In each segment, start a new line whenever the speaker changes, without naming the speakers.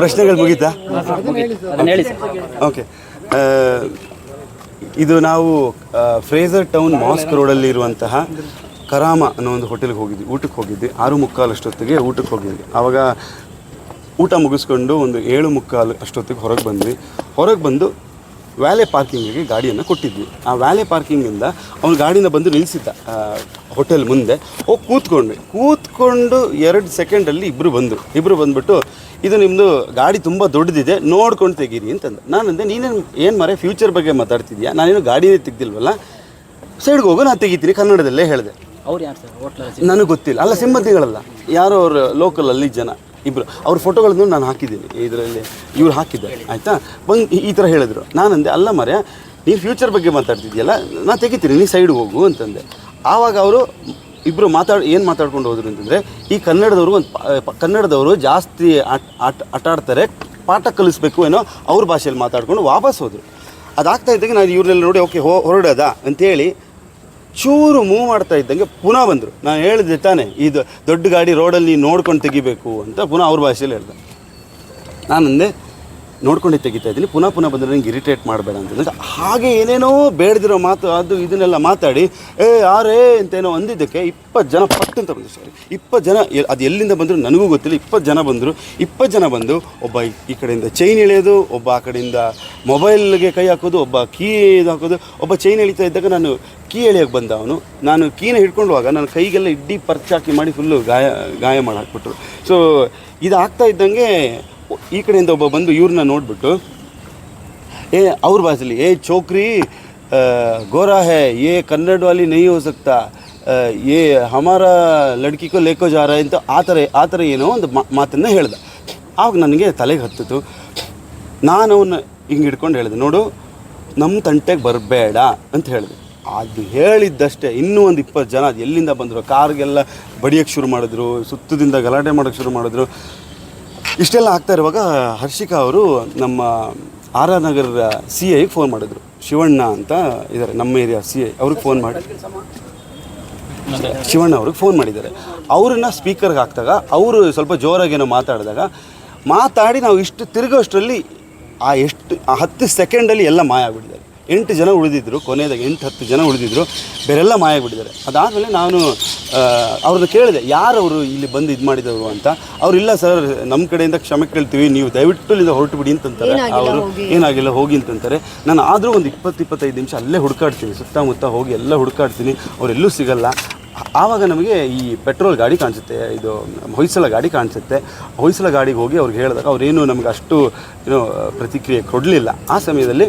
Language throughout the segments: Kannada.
ಪ್ರಶ್ನೆಗಳು ಮುಗೀತಾ? ಓಕೆ ಇದು ನಾವು ಫ್ರೇಸರ್ ಫ್ರೇಜರ್ ಟೌನ್ ಮಾಸ್ಕ್ ರೋಡಲ್ಲಿ ಇರುವಂತಹ ಕರಾಮ ಅನ್ನೋ ಒಂದು ಹೋಟೆಲ್ಗೆ ಹೋಗಿದ್ವಿ ಊಟಕ್ಕೆ ಹೋಗಿದ್ವಿ. ಆರು ಮುಕ್ಕಾಲು ಅಷ್ಟೊತ್ತಿಗೆ ಊಟಕ್ಕೆ ಹೋಗಿದ್ವಿ. ಆವಾಗ ಊಟ ಮುಗಿಸ್ಕೊಂಡು ಒಂದು ಏಳು ಮುಕ್ಕಾಲು ಅಷ್ಟೊತ್ತಿಗೆ ಹೊರಗೆ ಬಂದ್ವಿ. ಹೊರಗೆ ಬಂದು ವ್ಯಾಲೆ ಪಾರ್ಕಿಂಗಿಗೆ ಗಾಡಿಯನ್ನು ಕೊಟ್ಟಿದ್ವಿ. ಆ ವ್ಯಾಲೆ ಪಾರ್ಕಿಂಗಿಂದ ಅವನು ಗಾಡಿನ ಬಂದು ನಿಲ್ಲಿಸಿದ್ದ ಹೋಟೆಲ್ ಮುಂದೆ ಹೋಗಿ ಕೂತ್ಕೊಂಡ್ವಿ. ಕೂತ್ಕೊಂಡು ಎರಡು ಸೆಕೆಂಡಲ್ಲಿ ಇಬ್ಬರು ಬಂದರು. ಇಬ್ಬರು ಬಂದ್ಬಿಟ್ಟು ಇದು ನಿಮ್ಮದು ಗಾಡಿ ತುಂಬ ದೊಡ್ಡದಿದೆ ನೋಡ್ಕೊಂಡು ತೆಗೀರಿ ಅಂತಂದು. ನಾನಂದೆ ನೀನೇನು ಏನು ಮರೆ ಫ್ಯೂಚರ್ ಬಗ್ಗೆ ಮಾತಾಡ್ತಿದ್ಯಾ? ನಾನೇನು ಗಾಡಿನೇ ತೆಗ್ದಿಲ್ವಲ್ಲ? ಸೈಡ್ಗೆ ಹೋಗು ನಾನು ತೆಗಿತೀನಿ ಕನ್ನಡದಲ್ಲೇ ಹೇಳಿದೆ.
ಅವ್ರು ಯಾರು ಸರ್ ಹೋಟ್ಲಲ್ಲಿ
ನನಗೆ ಗೊತ್ತಿಲ್ಲ. ಅಲ್ಲ ಸಿಂಬತಿಗಳಲ್ಲ ಯಾರೋ ಅವ್ರ ಲೋಕಲಲ್ಲಿ ಜನ ಇಬ್ಬರು ಅವ್ರ ಫೋಟೋಗಳನ್ನು ನಾನು ಹಾಕಿದ್ದೀನಿ. ಇದರಲ್ಲಿ ಇವ್ರು ಹಾಕಿದ್ದಾರೆ. ಆಯಿತಾ? ಬಂದು ಈ- ಥರ ಹೇಳಿದ್ರು. ನಾನಂದೆ ಅಲ್ಲ ಮರೆ ನೀನು ಫ್ಯೂಚರ್ ಬಗ್ಗೆ ಮಾತಾಡ್ತಿದ್ಯಲ್ಲ? ನಾನು ತೆಗಿತೀನಿ ನೀ ಸೈಡ್ ಹೋಗು ಅಂತಂದೆ. ಆವಾಗ ಅವರು ಇಬ್ಬರು ಮಾತಾಡ್, ಏನು ಮಾತಾಡ್ಕೊಂಡು ಹೋದ್ರು ಅಂತಂದರೆ, ಈ ಕನ್ನಡದವರು ಒಂದು ಕನ್ನಡದವರು ಜಾಸ್ತಿ ಆಟ ಆಟ, ಆಟಾಡ್ತಾರೆ, ಪಾಠ ಕಲಿಸ್ಬೇಕು ಏನೋ ಅವ್ರ ಭಾಷೆಯಲ್ಲಿ ಮಾತಾಡ್ಕೊಂಡು ವಾಪಸ್ ಹೋದರು. ಅದಾಗ್ತಾ ಇದ್ದಂಗೆ ನಾನು ಇವ್ರನ್ನೆಲ್ಲ ನೋಡಿ, ಓಕೆ, ಹೋ, ಹೊರಡೋದ? ಅಂತೇಳಿ ಚೂರು ಮೂವ್ ಮಾಡ್ತಾ ಇದ್ದಂಗೆ ಪುನಃ ಬಂದರು. ನಾನು ಹೇಳಿದೆ ತಾನೆ, ಇದು ದೊಡ್ಡ ಗಾಡಿ ರೋಡಲ್ಲಿ ನೋಡ್ಕೊಂಡು ತೆಗಿಬೇಕು ಅಂತ ಪುನಃ ಅವ್ರ ಭಾಷೆಯಲ್ಲಿ ಹೇಳ್ದೆ. ನಾನಂದೆ ನೋಡ್ಕೊಂಡು ತೆಗಿತಾ ಇದ್ದೀನಿ. ಪುನಃ ಪುನಃ ಬಂದರೆ ನಂಗೆ ಇರಿಟೇಟ್ ಮಾಡಬೇಡ ಅಂತ ಹಾಗೆ ಏನೇನೋ ಬೇಡದಿರೋ ಮಾತು, ಅದು ಇದನ್ನೆಲ್ಲ ಮಾತಾಡಿ, ಏ, ಯಾರೇ ಅಂತೇನೋ ಅಂದಿದ್ದಕ್ಕೆ ಇಪ್ಪತ್ತು ಜನ ಪಟ್ ಅಂತ ಬಂದರು ಸರಿ. ಇಪ್ಪತ್ತು ಜನ ಅದು ಎಲ್ಲಿಂದ ಬಂದರು ನನಗೂ ಗೊತ್ತಿಲ್ಲ. ಇಪ್ಪತ್ತು ಜನ ಬಂದರು, ಇಪ್ಪತ್ತು ಜನ ಬಂದು ಒಬ್ಬ ಈ- ಕಡೆಯಿಂದ ಚೈನ್ ಎಳೆಯೋದು, ಒಬ್ಬ ಆ ಕಡೆಯಿಂದ ಮೊಬೈಲ್ಗೆ ಕೈ ಹಾಕೋದು, ಒಬ್ಬ ಕೀ ಇದು ಹಾಕೋದು, ಒಬ್ಬ ಚೈನ್ ಎಳಿತಾ ಇದ್ದಾಗ ನಾನು ಕೀ ಎಳೆಯೋಕೆ ಬಂದ ಅವನು. ನಾನು ಕೀನ ಹಿಡ್ಕೊಂಡುವಾಗ ನನ್ನ ಕೈಗೆಲ್ಲ ಇಡ್ಡಿ ಪರ್ಚಾಕಿ ಮಾಡಿ ಫುಲ್ಲು ಗಾಯ ಗಾಯ ಮಾಡಿ ಹಾಕ್ಬಿಟ್ರು. ಸೊ ಆಗ್ತಾ ಇದ್ದಂಗೆ ಈ ಕಡೆಯಿಂದ ಒಬ್ಬ ಬಂದು ಇವ್ರನ್ನ ನೋಡಿಬಿಟ್ಟು, ಏ, ಅವ್ರ ಭಾಷೆಲಿ ಏ, ಚೋಕ್ರಿ ಗೋರಾ ಹೇ ಏ, ಕನ್ನಡ ವಾಲಿ ನೈ ಹೋ ಸಕ್ತಾ ಏ, ಹಮಾರ ಲಡ್ಕಿ ಕೋ ಲೇಕೋ ಜಾರ ಅಂತ ಆ ಥರ ಆ ಥರ ಏನೋ ಒಂದು ಮಾತನ್ನು ಹೇಳ್ದೆ. ಆವಾಗ ನನಗೆ ತಲೆಗೆ ಹತ್ತಿತು. ನಾನು ಅವನ್ನ ಹಿಂಗೆ ಹಿಡ್ಕೊಂಡು ಹೇಳಿದೆ, ನೋಡು ನಮ್ಮ ತಂಟೆಗೆ ಬರಬೇಡ ಅಂತ ಹೇಳಿದೆ. ಅದು ಹೇಳಿದ್ದಷ್ಟೇ, ಇನ್ನೂ ಒಂದು ಇಪ್ಪತ್ತು ಜನ ಅದು ಎಲ್ಲಿಂದ ಬಂದರು, ಕಾರ್ಗೆಲ್ಲ ಬಡಿಯೋಕ್ಕೆ ಶುರು ಮಾಡಿದ್ರು, ಸುತ್ತದಿಂದ ಗಲಾಟೆ ಮಾಡೋಕ್ಕೆ ಶುರು ಮಾಡಿದ್ರು. ಇಷ್ಟೆಲ್ಲ ಆಗ್ತಾ ಇರುವಾಗ ಹರ್ಷಿಕಾ ಅವರು ನಮ್ಮ ಆರ್ ಆರ್ ನಗರ ಸಿ ಐಗೆ ಫೋನ್ ಮಾಡಿದ್ರು. ಶಿವಣ್ಣ ಅಂತ ಇದ್ದಾರೆ, ನಮ್ಮ ಏರಿಯಾ ಸಿ ಐ ಅವ್ರಿಗೆ ಫೋನ್ ಮಾಡಿ. ಶಿವಣ್ಣ ಅವ್ರಿಗೆ ಫೋನ್ ಮಾಡಿದ್ದಾರೆ. ಅವ್ರನ್ನ ಸ್ಪೀಕರ್ಗೆ ಹಾಕಿದಾಗ, ಅವರು ಸ್ವಲ್ಪ ಜೋರಾಗಿ ಏನೋ ಮಾತಾಡಿದಾಗ, ಮಾತಾಡಿ ನಾವು ಇಷ್ಟು ತಿರುಗೋಷ್ಟರಲ್ಲಿ ಆ ಎಷ್ಟು, ಆ ಹತ್ತು ಸೆಕೆಂಡಲ್ಲಿ ಎಲ್ಲ ಮಾಯ ಆಗಿಬಿಟ್ಟಿದ್ದಾರೆ. ಎಂಟು ಜನ ಉಳಿದಿದ್ದರು ಕೊನೆಯದಾಗ ಎಂಟು ಹತ್ತು ಜನ ಉಳಿದಿದ್ರು, ಬೇರೆಲ್ಲ ಮಾಯ ಆಗಿಬಿಟ್ಟಿದ್ದಾರೆ. ಅದಾದಮೇಲೆ ನಾನು ಅವ್ರನ್ನ ಕೇಳಿದೆ ಯಾರು ಅವರು ಇಲ್ಲಿ ಬಂದು ಇದು ಮಾಡಿದವರು ಅಂತ. ಅವ್ರು ಇಲ್ಲ ಸರ್ ನಮ್ಮ ಕಡೆಯಿಂದ ಕ್ಷಮೆ ಕೇಳ್ತೀವಿ ನೀವು ದಯವಿಟ್ಟು ಇಲ್ಲಿಂದ ಹೊರಟು ಬಿಡಿ ಅಂತಂತಾರೆ. ಅವರು ಏನಾಗಿಲ್ಲ ಹೋಗಿ ಅಂತಂತಾರೆ. ನಾನು ಆದರೂ ಒಂದು ಇಪ್ಪತ್ತು ಇಪ್ಪತ್ತೈದು ನಿಮಿಷ ಅಲ್ಲೇ ಹುಡುಕಾಡ್ತೀನಿ ಸುತ್ತಮುತ್ತ ಹೋಗಿ ಎಲ್ಲ ಹುಡುಕಾಡ್ತೀನಿ ಅವರೆಲ್ಲೂ ಸಿಗಲ್ಲ. ಆವಾಗ ನಮಗೆ ಈ ಪೆಟ್ರೋಲ್ ಗಾಡಿ ಕಾಣಿಸುತ್ತೆ ಇದು ಹೊಯ್ಸಳ ಗಾಡಿ ಕಾಣಿಸುತ್ತೆ. ಹೊಯ್ಸಳ ಗಾಡಿಗೆ ಹೋಗಿ ಅವ್ರಿಗೆ ಹೇಳಿದಾಗ ಅವರೇನು ನಮಗೆ ಅಷ್ಟು ಏನೋ ಪ್ರತಿಕ್ರಿಯೆ ಕೊಡಲಿಲ್ಲ. ಆ ಸಮಯದಲ್ಲಿ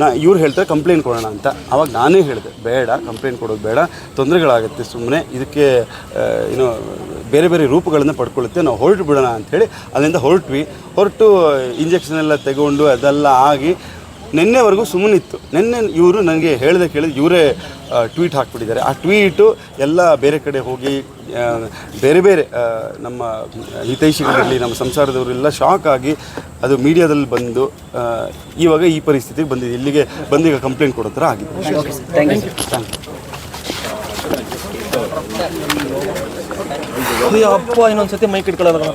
ನಾ ಇವ್ರು ಹೇಳ್ತಾರೆ ಕಂಪ್ಲೇಂಟ್ ಕೊಡೋಣ ಅಂತ. ಆವಾಗ ನಾನೇ ಹೇಳಿದೆ, ಬೇಡ ಕಂಪ್ಲೇಂಟ್ ಕೊಡೋದು ಬೇಡ, ತೊಂದರೆಗಳಾಗುತ್ತೆ ಸುಮ್ಮನೆ ಇದಕ್ಕೆ ಏನು ಏನೋ ಬೇರೆ ಬೇರೆ ರೂಪಗಳನ್ನು ಪಡ್ಕೊಳ್ಳುತ್ತೆ, ನಾವು ಹೊರಟು ಬಿಡೋಣ ಅಂಥೇಳಿ ಅಲ್ಲಿಂದ ಹೊರಟ್ವಿ. ಹೊರಟು ಇಂಜೆಕ್ಷನ್ ಎಲ್ಲ ತಗೊಂಡು ಅದೆಲ್ಲ ಆಗಿ ನಿನ್ನೆವರೆಗೂ ಸುಮ್ಮನಿತ್ತು. ನಿನ್ನೆ ಇವರು ನನಗೆ ಹೇಳಿದೆ ಕೇಳಿದ ಇವರೇ ಟ್ವೀಟ್ ಹಾಕ್ಬಿಟ್ಟಿದ್ದಾರೆ. ಆ ಟ್ವೀಟು ಎಲ್ಲ ಬೇರೆ ಕಡೆ ಹೋಗಿ ಬೇರೆ ಬೇರೆ ನಮ್ಮ ಹಿತೈಷಿಗಳಲ್ಲಿ ನಮ್ಮ ಸಂಸಾರದವರೆಲ್ಲ ಶಾಕ್ ಆಗಿ ಅದು ಮೀಡಿಯಾದಲ್ಲಿ ಬಂದು ಇವಾಗ ಈ ಪರಿಸ್ಥಿತಿಗೆ ಬಂದಿದೆ. ಇಲ್ಲಿಗೆ ಬಂದೀಗ ಕಂಪ್ಲೇಂಟ್ ಕೊಡೋ ಥರ ಆಗಿದೆ.
ಥ್ಯಾಂಕ್ ಯು
ಥ್ಯಾಂಕ್ ಯು
ಅಪ್ಪ ಇನ್ನೊಂದ್ಸತಿ ಮೈಕ್ ಇಟ್ಕೊಳ್ಳೋಲ್ಲ